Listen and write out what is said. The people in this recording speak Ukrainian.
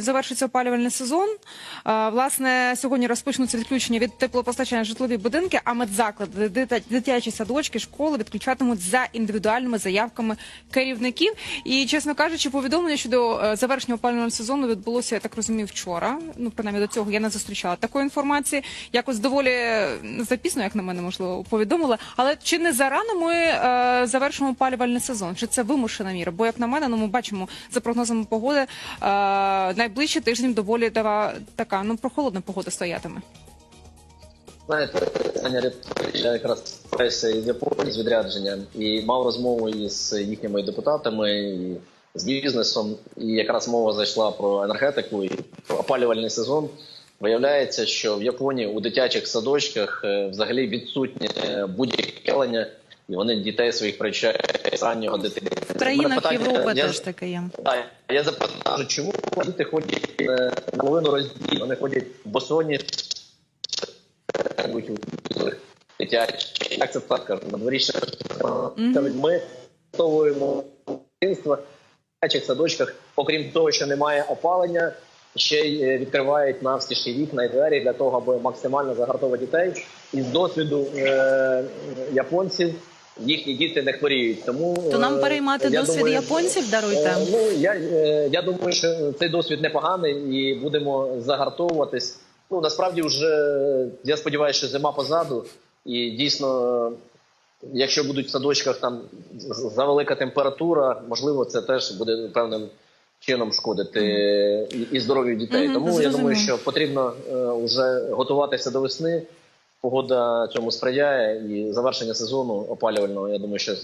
Завершиться опалювальний сезон. Власне, сьогодні розпочнуться відключення від теплопостачання житлові будинки, а медзаклади, дитячі садочки, школи відключатимуть за індивідуальними заявками керівників. І, чесно кажучи, повідомлення щодо е, завершення опалювального сезону відбулося, я так розумію, вчора. Ну, принаймні, до цього я не зустрічала такої інформації. Якось доволі е, запізно, як на мене, можливо, повідомили. Але чи не зарано ми е, завершимо опалювальний сезон? Чи це вимушена міра? Бо, як на мене, ну ми бачимо за прогнозами погоди, е, найближчий тиждень доволі тава, така ну прохолодна погода стоятиме. Знаєте, я якраз пресі з Японії з відрядження і мав розмову із їхніми депутатами і з бізнесом. І якраз мова зайшла про енергетику і про опалювальний сезон. Виявляється, що в Японії у дитячих садочках е, взагалі відсутнє будь-яке опалення, і вони дітей своїх привчають з раннього дитини. В країнах Європи теж таке є. так, я запитав, чому діти ходять е, наполовину розділі, вони ходять босоні, дитячі. Як це так кажуть? На дворі ще ми готовуємо дитинство в дитячих садочках, окрім того, що немає опалення, ще й е, відкривають навстіж і вікна і двері для того, аби максимально загартовувати дітей. І з досвіду е, японців їхні діти не хворіють. Тому То нам е, переймати я досвід думаю, японців даруйте. Е, Ну я, е, я думаю, що цей досвід непоганий і будемо загартовуватись. Ну насправді, вже я сподіваюся, що зима позаду, і дійсно, якщо будуть в садочках там завелика температура, можливо, це теж буде певним чином шкодити і, і здоров'ю дітей. Мгм, Тому я думаю, що потрібно вже готуватися до весни. Погода цьому сприяє, і завершення сезону опалювального, я думаю, що